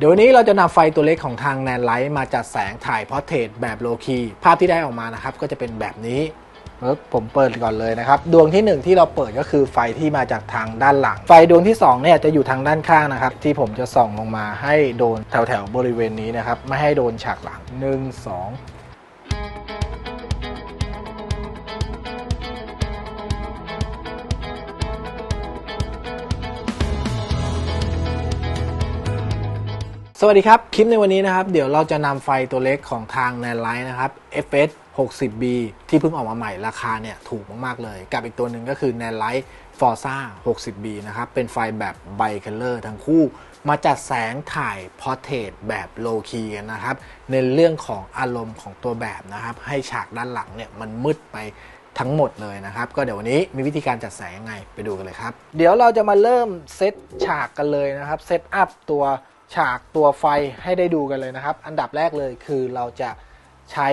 เดี๋ยวนี้เราจะนำไฟตัวเล็กของทางแนนไลท์มาจัดแสงถ่ายพอร์เทรตแบบโลคีภาพที่ได้ออกมานะครับก็จะเป็นแบบนี้ผมเปิดก่อนเลยนะครับ ดวงที่ 1 ที่เราเปิดก็คือไฟที่มาจากทางด้านหลัง ไฟดวงที่2เนี่ยจะอยู่ทางด้านข้างนะครับ ที่ผมจะส่องลงมาให้โดนแถวๆบริเวณนี้นะครับ ไม่ให้โดนฉากหลัง 1 2 สวัสดีครับ คลิปในวันนี้นะครับ เดี๋ยวเราจะนำไฟตัวเล็กของทางแนนไลท์นะครับ FS 60B ที่เพิ่งออกมาใหม่ราคาเนี่ยถูกมาก ๆ เลย กับอีกตัวหนึ่งก็คือ n a n Light Forza 60B นะครับ เป็นไฟแบบไบค o ลอร์ทั้งคู่ มาจัดแสงถ่ายพอร์เทรตแบบโลคีกันนะครับ ในเรื่องของอารมณ์ของตัวแบบนะครับ ให้ฉากด้านหลังเนี่ยมันมืดไปทั้งหมดเลยนะครับ ก็เดี๋ยววันนี้มีวิธีการจัดแสงยังไงไปดูกันเลยครับ เดี๋ยวเราจะมาเริ่มเซตฉากกันเลยนะครับเซตอัพตัว ฉากตัวไฟให้ได้ดูกันเลยนะครับ อันดับแรกเลยคือเราจะใช้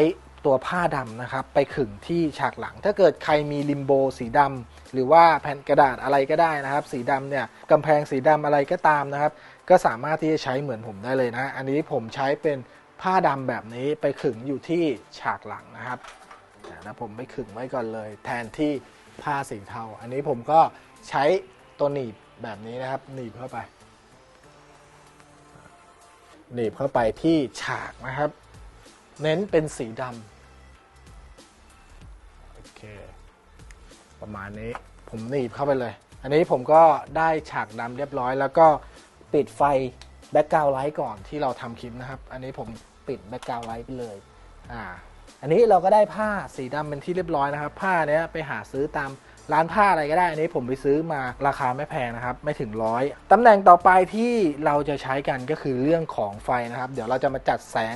ตัวผ้าดำนะครับ ไปขึงที่ฉากหลัง ถ้าเกิดใครมีริมโบสีดำหรือว่าแผ่นกระดาษอะไรก็ได้นะครับ สีดำเนี่ยกำแพงสีดำอะไรก็ตามนะครับ ก็สามารถที่จะใช้เหมือนผมได้เลยนะ อันนี้ผมใช้เป็นผ้าดำแบบนี้ไปขึงอยู่ที่ฉากหลังนะครับนะผมไปขึงไว้ก่อนเลย แทนที่ผ้าสีเทา อันนี้ผมก็ใช้ตัวหนีบแบบนี้นะครับ หนีบเข้าไป หนีบเข้าไปที่ฉากนะครับ เน้นเป็นสีดำโอเค ประมาณนี้ผมหนีบเข้าไปเลย อันนี้ผมก็ได้ฉากดำเรียบร้อย แล้วก็ปิดไฟแบ็กกราวไลท์ก่อนที่เราทำคลิปนะครับ อันนี้ผมปิดแบ็กกราวไลท์ไปเลยอ่าอันนี้เราก็ได้ผ้าสีดำเป็นที่เรียบร้อยนะครับ ผ้าเนี้ยไปหาซื้อตาม ร้านผ้าอะไรก็ได้อันนี้ผมไปซื้อมาราคาไม่แพงนะครับ ไม่ถึงร้อยตำแหน่งต่อไปที่เราจะใช้กันก็คือเรื่องของไฟนะครับ เดี๋ยวเราจะมาจัดแสง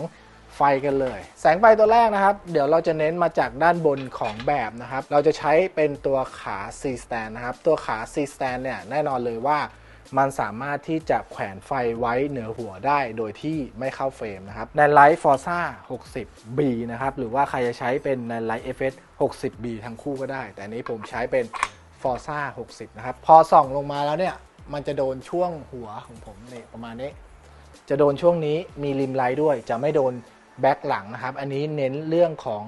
ไฟกันเลย แสงไฟตัวแรกนะครับ เดี๋ยวเราจะเน้นมาจากด้านบนของแบบนะครับ เราจะใช้เป็นตัวขา C stand นะครับ ตัวขา C stand เนี่ยแน่นอนเลยว่า มันสามารถที่จะแขวนไฟไว้เหนือหัวได้โดยที่ไม่เข้าเฟรมนะครับใน Light Forza 60B นะครับหรือว่าใครจะใช้เป็นใน Light FS 60B ทั้งคู่ก็ได้ แต่อันนี้ผมใช้เป็น Forza 60 นะครับ พอส่องลงมาแล้วเนี่ย มันจะโดนช่วงหัวของผมเนี่ยประมาณนี้ จะโดนช่วงนี้มีริมไลท์ด้วย จะไม่โดนแบ็คหลังนะครับ อันนี้เน้นเรื่องของ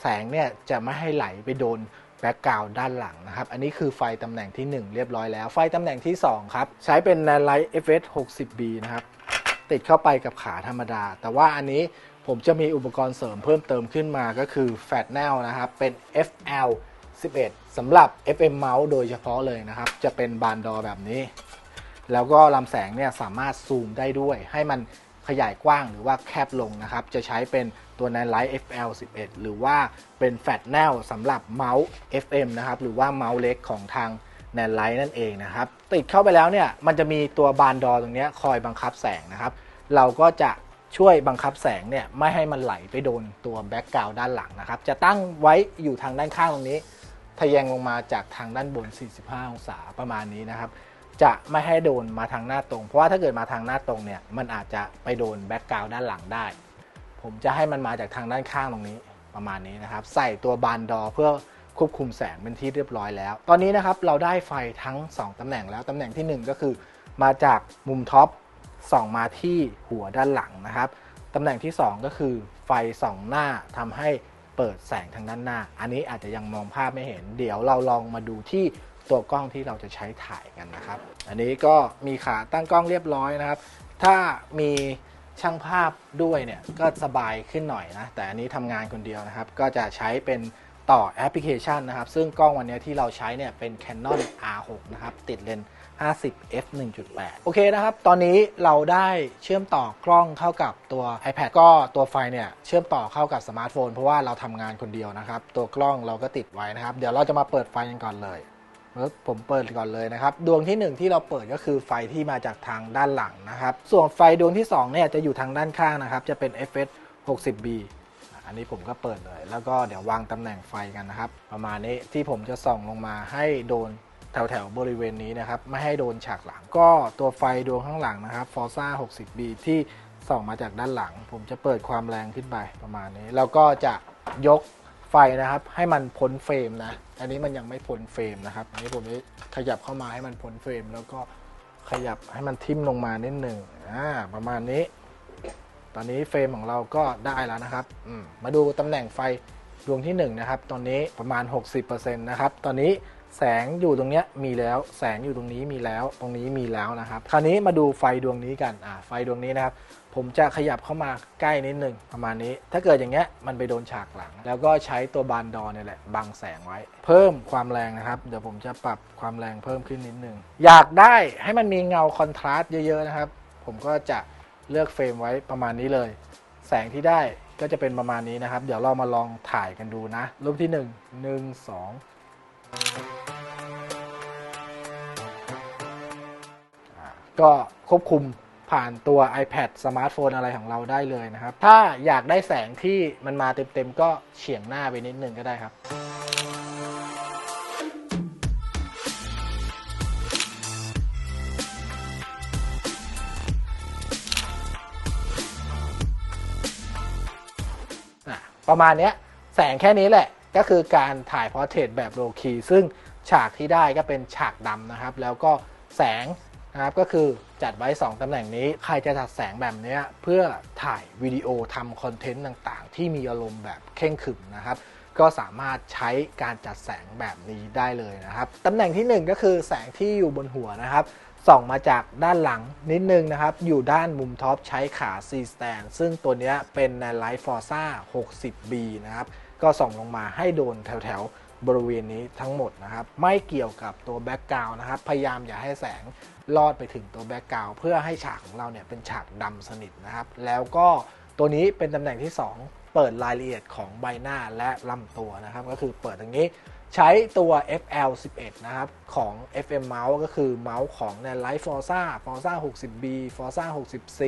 แสงเนี่ยจะไม่ให้ไหลไปโดน แบ็กกราวด้านหลังนะครับ อันนี้คือไฟตำแหน่งที่ 1 เรียบร้อยแล้ว ไฟตำแหน่งที่ 2 ครับ ใช้เป็น n a n Light FS 60B นะครับ ติดเข้าไปกับขาธรรมดา แต่ว่าอันนี้ผมจะมีอุปกรณ์เสริมเพิ่มเติมขึ้นมาก็คือ f a t n a l นะครับ เป็น FL 11สำหรับ FM Mouse โดยเฉพาะเลยนะครับ จะเป็นบานดอแบบนี้ แล้วก็ลำแสงเนี่ยสามารถซูมได้ด้วยให้มัน ขยายกว้างหรือว่าแคบลงนะครับ จะใช้เป็นตัว n a n Light FL 11 หรือว่าเป็น Fat n a l สำหรับเมาส์ FM นะครับหรือว่าเมาส์เล็กของทาง n a n Light นั่นเองนะครับ ติดเข้าไปแล้วเนี่ยมันจะมีตัวบานดอตรงนี้คอยบังคับแสงนะครับ เราก็จะช่วยบังคับแสงเนี่ยไม่ให้มันไหลไปโดนตัวแบ็กกราวด้านหลังนะครับ จะตั้งไว้อยู่ทางด้านข้างตรงนี้ทะแยงลงมาจากทางด้านบน 45 องศาประมาณนี้นะครับ จะไม่ให้โดนมาทางหน้าตรง เพราะว่าถ้าเกิดมาทางหน้าตรงเนี่ยมันอาจจะไปโดนแบ็กกราวด้านหลังได้ ผมจะให้มันมาจากทางด้านข้างตรงนี้ประมาณนี้นะครับ ใส่ตัวบานดอเพื่อควบคุมแสงเป็นที่เรียบร้อยแล้ว ตอนนี้นะครับเราได้ไฟทั้ง 2 ตำแหน่งแล้ว ตำแหน่งทีหนึ่1 ก็คือ มาจากมุมท็อปส่องมาที่หัวด้านหลังนะครับ ตำแหน่งที่ 2 ก็คือไฟส่องหน้าทำให้เปิดแสงทางด้านหน้า อันนี้อาจจะยังมองภาพไม่เห็น เดี๋ยวเราลองมาดูที่ ตัวกล้องที่เราจะใช้ถ่ายกันนะครับ อันนี้ก็มีขาตั้งกล้องเรียบร้อยนะครับ ถ้ามีช่างภาพด้วยเนี่ยก็สบายขึ้นหน่อยนะ แต่อันนี้ทำงานคนเดียวนะครับ ก็จะใช้เป็นต่อแอปพลิเคชันนะครับ ซึ่งกล้องวันนี้ที่เราใช้เนี่ยเป็น Canon R6 นะครับ ติดเลนส์50 f 1.8 โอเคนะครับ ตอนนี้เราได้เชื่อมต่อกล้องเข้ากับตัว iPad ก็ตัวไฟเนี่ยเชื่อมต่อเข้ากับสมาร์ทโฟนเพราะว่าเราทำงานคนเดียวนะครับ ตัวกล้องเราก็ติดไว้นะครับ เดี๋ยวเราจะมาเปิดไฟกันก่อนเลย ผมเปิดก่อนเลยนะครับ ดวงที่ 1 ที่เราเปิดก็คือไฟที่มาจากทางด้านหลังนะครับ ส่วนไฟดวงที่2เนี่ยจะอยู่ทางด้านข้างนะครับ จะเป็น FS 60B อันนี้ผมก็เปิดเลย แล้วก็เดี๋ยววางตำแหน่งไฟกันนะครับ ประมาณนี้ที่ผมจะส่องลงมาให้โดนแถวๆบริเวณนี้นะครับ ไม่ให้โดนฉากหลัง ก็ตัวไฟดวงข้างหลังนะครับ Forza 60B ที่ส่องมาจากด้านหลัง ผมจะเปิดความแรงขึ้นไปประมาณนี้ แล้วก็จะยก ไฟนะครับ ให้มันพ้นเฟรมนะ อันนี้มันยังไม่พ้นเฟรมนะครับ อันนี้ผมจะขยับเข้ามาให้มันพ้นเฟรม แล้วก็ขยับให้มันทิ่มลงมานิดหนึ่งอ่าประมาณนี้ ตอนนี้เฟรมของเราก็ได้แล้วนะครับมมาดูตำแหน่งไฟดวงที่1นงนะครับ ตอนนี้ประมาณ 60%นะครับ ตอนนี้ แสงอยู่ตรงเนี้ยมีแล้ว แสงอยู่ตรงนี้มีแล้ว ตรงนี้มีแล้วนะครับ คราวนี้มาดูไฟดวงนี้กันอ่าไฟดวงนี้นะครับ ผมจะขยับเข้ามาใกล้นิดหนึ่งประมาณนี้ ถ้าเกิดอย่างเงี้ยมันไปโดนฉากหลัง แล้วก็ใช้ตัวบานดอเนี่ยแหละบังแสงไว้ เพิ่มความแรงนะครับ เดี๋ยวผมจะปรับความแรงเพิ่มขึ้นนิดหนึ่งอยากได้ให้มันมีเงาคอนทราสต์เยอะๆนะครับ ผมก็จะเลือกเฟรมไว้ประมาณนี้เลย แสงที่ได้ก็จะเป็นประมาณนี้นะครับ เดี๋ยวเรามาลองถ่ายกันดูนะ รูปที่ 1 1 2 ก็ควบคุมผ่านตัว iPad สมาร์ทโฟนอะไรของเราได้เลยนะครับ ถ้าอยากได้แสงที่มันมาเต็มๆ ก็เฉียงหน้าไปนิดนึงก็ได้ครับ ประมาณนี้แสงแค่นี้แหละ ก็คือการถ่ายพอร์เทรตแบบโลคีซึ่งฉากที่ได้ก็เป็นฉากดำนะครับ แล้วก็แสง นะครับก็คือจัดไว้ 2 ตำแหน่งนี้ ใครจะจัดแสงแบบนี้เพื่อถ่ายวิดีโอทำคอนเทนต์ต่างๆ ที่มีอารมณ์แบบเข่งขึมนะครับ ก็สามารถใช้การจัดแสงแบบนี้ได้เลยนะครับตำแหน่งที่ 1 ก็คือแสงที่อยู่บนหัวนะครับส่องมาจากด้านหลังนิดนึงนะครับ อยู่ด้านมุมท็อปใช้ขา C stand ซึ่งตัวนี้เป็นใน Light Forza 60B นะครับ ก็ส่องลงมาให้โดนแถวๆ บริเวณนี้ทั้งหมดนะครับ ไม่เกี่ยวกับตัวแบ็กกราวน์นะครับ พยายามอย่าให้แสงลอดไปถึงตัวแบ็กกราวน์เพื่อให้ฉากของเราเนี่ยเป็นฉากดำสนิทนะครับ แล้วก็ตัวนี้เป็นตำแหน่งที่ 2 เปิดรายละเอียดของใบหน้าและลำตัวนะครับ ก็คือเปิดตรงนี้ ใช้ตัว FL11 นะครับของ FM Mouse ก็คือเมาส์ของใน Light Forza Forza 60B Forza 60C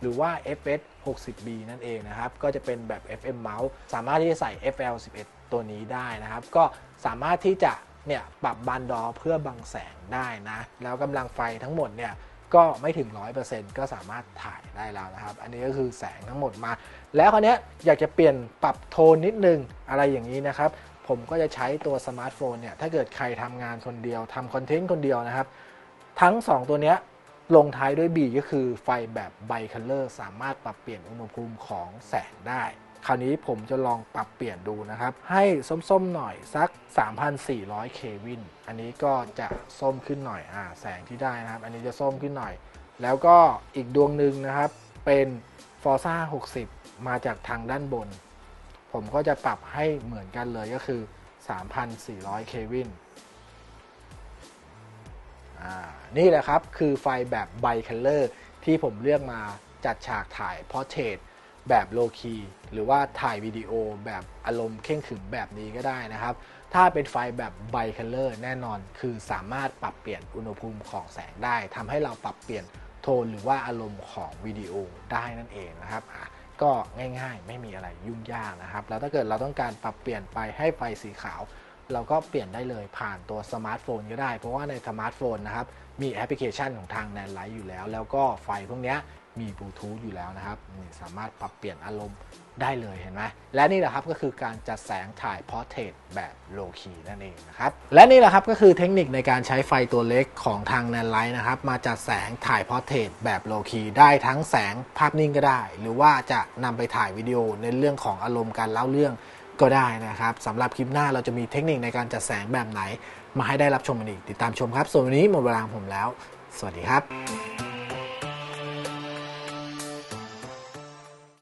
หรือว่า FS 60B นั่นเองนะครับ ก็จะเป็นแบบ FM Mouse สามารถที่จะใส่ FL11 ตัวนี้ได้นะครับ ก็สามารถที่จะเนี่ยปรับบันดอเพื่อบังแสงได้นะ แล้วกำลังไฟทั้งหมดเนี่ยก็ไม่ถึง 100%ก็สามารถถ่ายได้แล้วนะครับ อันนี้ก็คือแสงทั้งหมดมา แล้วคราวนี้อยากจะเปลี่ยนปรับโทนนิดนึงอะไรอย่างนี้นะครับ ผมก็จะใช้ตัวสมาร์ทโฟนเนี่ยถ้าเกิดใครทำงานคนเดียวทำคอนเทนต์คนเดียวนะครับ ทั้ง 2 ตัวเนี้ยลงท้ายด้วย B ก็คือไฟแบบไบคัลเลอร์สามารถปรับเปลี่ยนอุณหภูมิของแสงได้ คราวนี้ผมจะลองปรับเปลี่ยนดูนะครับ ให้ส้มๆหน่อยสัก 3,400 เควิน อันนี้ก็จะส้มขึ้นหน่อยอ่าแสงที่ได้นะครับ อันนี้จะส้มขึ้นหน่อย แล้วก็อีกดวงหนึ่งนะครับเป็น Forza 60 มาจากทางด้านบน ผมก็จะปรับให้เหมือนกันเลยก็คือ 3,400 เควินอ่านี่แหละครับคือไฟแบบไบคัลเลอร์ที่ผมเลือกมาจัดฉากถ่ายพอร์เทรตแบบโลคีหรือว่าถ่ายวิดีโอแบบอารมณ์เข่งขรึมแบบนี้ก็ได้นะครับ ถ้าเป็นไฟแบบไบคัลเลอร์แน่นอนคือสามารถปรับเปลี่ยนอุณหภูมิของแสงได้ทำให้เราปรับเปลี่ยนโทนหรือว่าอารมณ์ของวิดีโอได้นั่นเองนะครับอะ ก็ง่ายๆ ไม่มีอะไรยุ่งยากนะครับ แล้วถ้าเกิดเราต้องการปรับเปลี่ยนไปให้ไฟสีขาว เราก็เปลี่ยนได้เลยผ่านตัวสมาร์ทโฟนก็ได้ เพราะว่าในสมาร์ทโฟนนะครับ มีแอปพลิเคชันของทางแนนไลท์อยู่แล้ว แล้วก็ไฟพวกนี้ มีบลูทูธอยู่แล้วนะครับนี่สามารถปรับเปลี่ยนอารมณ์ได้เลยเห็นไหมและนี่แหละครับก็คือการจัดแสงถ่ายพอร์เทรตแบบโลคีนั่นเองนะครับและนี่แหละครับก็คือเทคนิคในการใช้ไฟตัวเล็กของทางแนนไลท์นะครับมาจัดแสงถ่ายพอร์เทรตแบบโลคีได้ทั้งแสงภาพนิ่งก็ได้ หรือว่าจะนำไปถ่ายวิดีโอในเรื่องของอารมณ์การเล่าเรื่องก็ได้นะครับสำหรับคลิปหน้าเราจะมีเทคนิคในการจัดแสงแบบไหน มาให้ได้รับชมกันอีกติดตามชมครับ ส่วนวันนี้หมดเวลาของผมแล้ว สวัสดีครับ